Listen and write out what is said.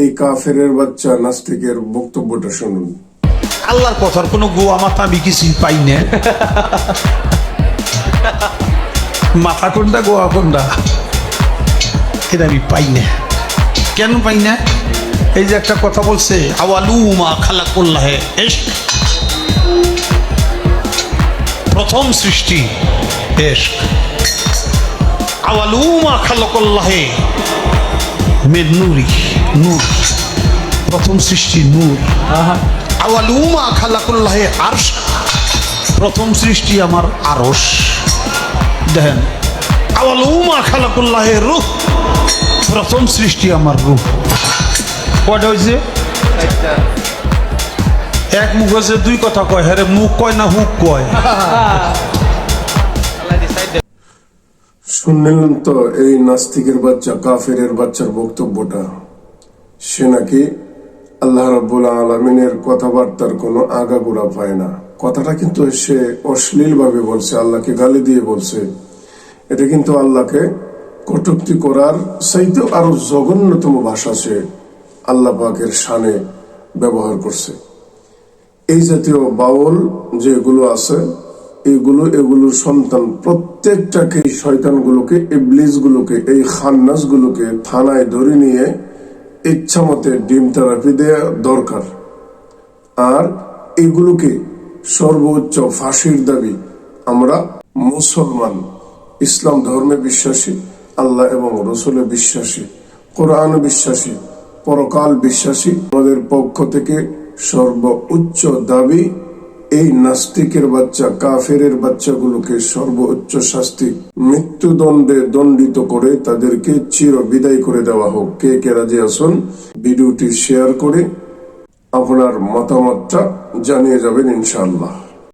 এই কাফেরের বাচ্চা নাস্তিকের বক্তব্যটা শুনুন। আল্লাহর কথার কোনো গোয়া মাথা আমি কিছুই পাই না। মাথা কোনটা, গোয়া কোনটা? এটা আমি পাই না। কেন পাই না? এই যে একটা কথা বলছে আওয়ালু মা খালা করল্লাহে প্রথম সৃষ্টি। আওয়ালু মা খালা করল্লাহে মে নুরি প্রথম সৃষ্টি নূর। আওয়ালুমা খালাকুল্লাহে আরশ প্রথম সৃষ্টি আমার আরশ। দেখেন আওয়ালুমা খালাকুল্লাহে রূহ প্রথম সৃষ্টি আমার রূহ। কয়টা হয়েছে এক মুখ হয়েছে দুই কথা কয়। হ্যাঁ মুখ কয় না হুক কয়? শুনলেন তো এই নাস্তিকের বাচ্চা কাফের বাচ্চার বক্তব্যটা? সে নাকি আল্লাহ রাব্বুল আলমিনের কথাবার্তার কোনো আগাগোড়া পায় না। কথাটা কিন্তু সে অশ্লীল ভাবে বলছে, আল্লাহকে গালি দিয়ে বলছে। এটা কিন্তু আল্লাহকে কটুক্তি করার চাইতেও আরও জঘন্যতম ভাষা সে আল্লাহ পাকের শানে ব্যবহার করছে। এই জাতীয় বাউল যেগুলো আছে, এগুলো, এগুলোর সন্তান প্রত্যেকটাকে শয়তানগুলোকে ইবলিস গুলোকে এই খান্নাস গুলোকে থানায় ধরে নিয়ে ইচ্ছা মতে ডিম থেরাপি দেওয়া দরকার। আর এগুলোকে সর্বোচ্চ ফাঁসির দাবি আমরা মুসলমান, ইসলাম ধর্মে বিশ্বাসী, আল্লাহ এবং রসুলে বিশ্বাসী, কোরআন বিশ্বাসী, পরকাল বিশ্বাসী, আমাদের পক্ষ থেকে সর্বোচ্চ দাবি এই নাস্তিকের বাচ্চা কাফেরের বাচ্চাগুলোকে সর্বোচ্চ শাস্তি, মৃত্যুদণ্ডে দণ্ডিত করে তাদেরকে চির বিদায় করে দেওয়া হোক। কে কে রাজি আসুন ভিডিওটি শেয়ার করে আপনার মতামতটা জানিয়ে যাবেন ইনশাআল্লাহ।